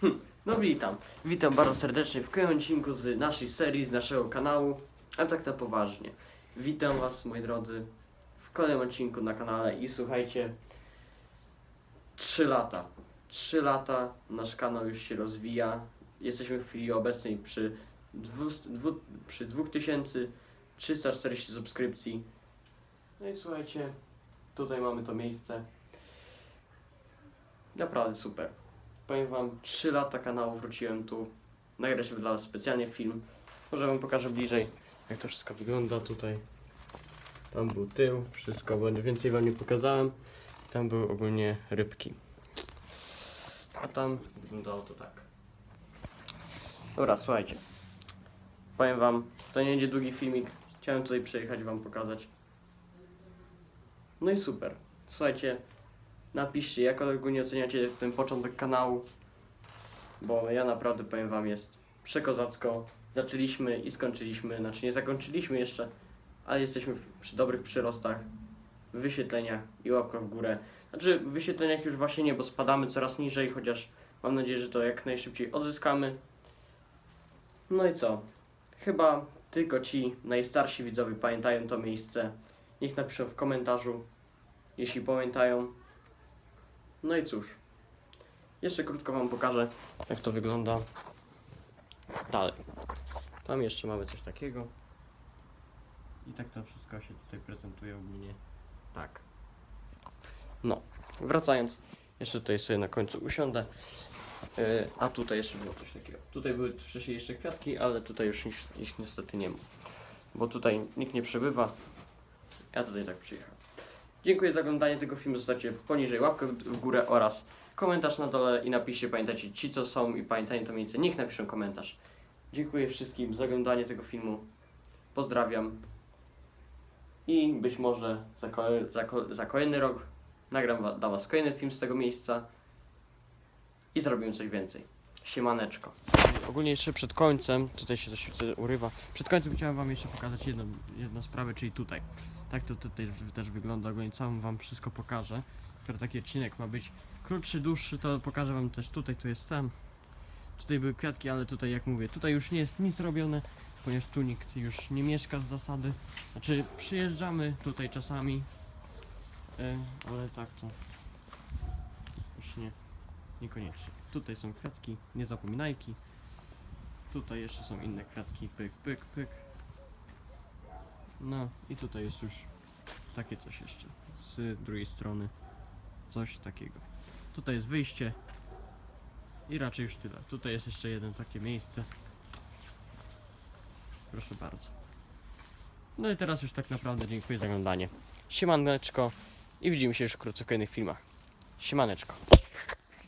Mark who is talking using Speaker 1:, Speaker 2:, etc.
Speaker 1: Hm, no witam. Witam bardzo serdecznie w kolejnym odcinku z naszej serii, z naszego kanału, a tak na poważnie. Witam Was, moi drodzy, w kolejnym odcinku na kanale i słuchajcie, 3 lata. 3 lata, nasz kanał już się rozwija. Jesteśmy w chwili obecnej przy, 200, dwu, przy 2340 subskrypcji. No i słuchajcie, tutaj mamy to miejsce. Naprawdę super. Powiem wam, 3 lata kanału wróciłem tu. Nagrać dla was specjalnie film. Może wam pokażę bliżej, jak to wszystko wygląda tutaj. Tam był tył, wszystko, bo więcej wam nie pokazałem. Tam były ogólnie rybki. A tam wyglądało to tak. Dobra, słuchajcie. Powiem wam, to nie będzie długi filmik. Chciałem tutaj przyjechać wam pokazać. No i super. Słuchajcie, napiszcie, jak ogólnie oceniacie ten początek kanału. Bo ja naprawdę powiem wam, jest przekozacko. Zaczęliśmy i skończyliśmy, znaczy nie zakończyliśmy jeszcze, ale jesteśmy przy dobrych przyrostach, wyświetleniach i łapkach w górę. Znaczy w wyświetleniach już właśnie nie, bo spadamy coraz niżej, chociaż mam nadzieję, że to jak najszybciej odzyskamy. No i co? Chyba tylko ci najstarsi widzowie pamiętają to miejsce. Niech napiszą w komentarzu, jeśli pamiętają. No i cóż, jeszcze krótko Wam pokażę, jak to wygląda dalej. Tam jeszcze mamy coś takiego. I tak to wszystko się tutaj prezentuje ogólnie tak. No, wracając, jeszcze tutaj sobie na końcu usiądę. Yy, a tutaj jeszcze było coś takiego. Tutaj były wcześniej jeszcze kwiatki, ale tutaj już ich, ich niestety nie ma. Bo tutaj nikt nie przebywa. Ja tutaj tak przyjechałem. Dziękuję za oglądanie tego filmu. Zostawcie poniżej łapkę w górę oraz komentarz na dole i napiszcie, pamiętajcie, ci co są i pamiętajcie to miejsce, niech napiszą komentarz. Dziękuję wszystkim za oglądanie tego filmu. Pozdrawiam. I być może za, za, za kolejny rok nagram dla Was kolejny film z tego miejsca i zrobimy coś więcej. Siemaneczko. Ogólnie jeszcze przed końcem, tutaj się coś urywa, przed końcem chciałem Wam jeszcze pokazać jedną, jedną sprawę, czyli tutaj. Tak to tutaj też wygląda, ogólnie całym Wam wszystko pokażę. Skoro taki odcinek ma być krótszy, dłuższy, to pokażę Wam też tutaj, tu jest ten. Tutaj były kwiatki, ale tutaj jak mówię, tutaj już nie jest nic robione, ponieważ tu nikt już nie mieszka z zasady. Znaczy przyjeżdżamy tutaj czasami, e, ale tak to już nie, niekoniecznie. Tutaj są kwiatki, nie zapominajki. Tutaj jeszcze są inne kwiatki, pyk, pyk, pyk. No i tutaj jest już takie coś jeszcze. Z drugiej strony coś takiego. Tutaj jest wyjście i raczej już tyle. Tutaj jest jeszcze jedno takie miejsce. Proszę bardzo. No i teraz już tak naprawdę dziękuję za oglądanie. Siemaneczko i widzimy się już wkrótce w kolejnych filmach. Siemaneczko.